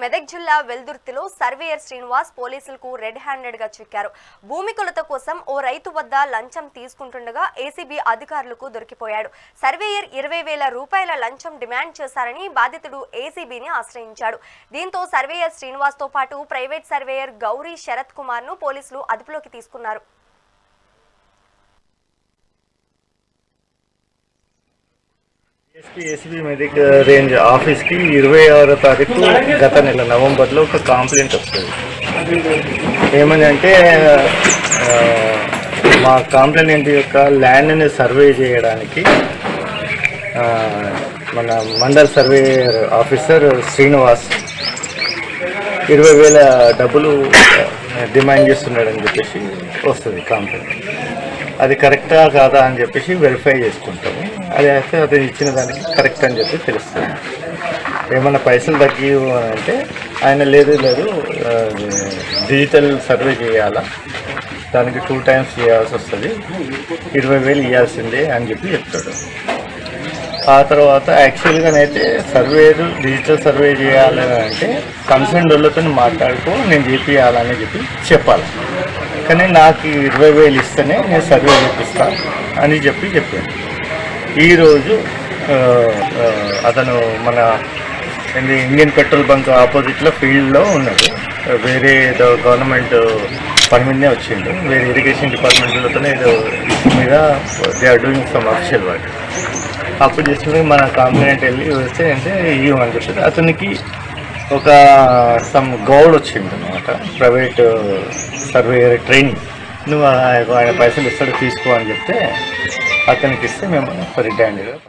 మెదక్ జిల్లా వెల్దుర్తిలో సర్వేయర్ శ్రీనివాస్ పోలీసులకు రెడ్ హ్యాండెడ్గా చిక్కారు. భూమి కొలత కోసం ఓ రైతు వద్ద లంచం తీసుకుంటుండగా ఏసీబీ అధికారులకు దొరికిపోయాడు. సర్వేయర్ ఇరవై వేల రూపాయల లంచం డిమాండ్ చేశారని బాధితుడు ఏసీబీని ఆశ్రయించాడు. దీంతో సర్వేయర్ శ్రీనివాస్తో పాటు ప్రైవేట్ సర్వేయర్ గౌరీ శరత్ కుమార్ను పోలీసులు అదుపులోకి తీసుకున్నారు. ఎస్పీ ఏసీబీ మెడిక్ రేంజ్ ఆఫీస్కి ఇరవై ఆరో తారీఖు గత నెల నవంబర్లో ఒక కంప్లైంట్ వస్తుంది. ఏమని అంటే మా కాంప్లైంట్ యొక్క ల్యాండ్ని సర్వే చేయడానికి మన మండల్ సర్వే ఆఫీసర్ శ్రీనివాస్ ఇరవై వేల డబ్బులు డిమాండ్ చేస్తున్నాడని చెప్పేసి వస్తుంది కాంప్లైంట్. అది కరెక్టా కాదా అని చెప్పేసి వెరిఫై చేసుకుంటాము. అది అయితే అతను ఇచ్చిన దానికి కరెక్ట్ అని చెప్పి తెలుస్తుంది. ఏమన్నా పైసలు తగ్గి అంటే ఆయన లేదు లేదు డిజిటల్ సర్వే చేయాలా? దానికి టూ టైమ్స్ చేయాల్సి వస్తుంది. ఇరవై వేలు ఇవ్వాల్సిందే అని చెప్పి చెప్తాడు. ఆ తర్వాత యాక్చువల్గానైతే సర్వేలు డిజిటల్ సర్వే చేయాలని అంటే కన్సర్న్ వాళ్ళతో మాట్లాడుకో నేను చేపియాలని చెప్పి చెప్పాలి. కానీ నాకు ఇరవై వేలు ఇస్తేనే నేను సర్వే చేపిస్తాను అని చెప్పి చెప్పాను ఈరోజు అతను మన ఇండియన్ పెట్రోల్ బంక్ ఆపోజిట్లో ఫీల్డ్లో ఉన్నాడు. వేరే ఏదో గవర్నమెంట్ పని మీదనే వచ్చిండు. వేరే ఇరిగేషన్ డిపార్ట్మెంట్లతోనే ఏదో మీద they are doing some official work అప్పుడు చేసిన మన కాంప్లైంట్ వెళ్ళి వస్తే అంటే ఇవ్వమని చెప్పి అతనికి ఒక సమ్ గౌడ్ వచ్చింది అనమాట ప్రైవేట్ సర్వేయర్ ట్రైనింగ్. నువ్వు ఆ- ఆయన పైసలు ఇస్తాడు తీసుకో అని చెప్తే అతనికి ఇస్తే మేము రిటైర్డ్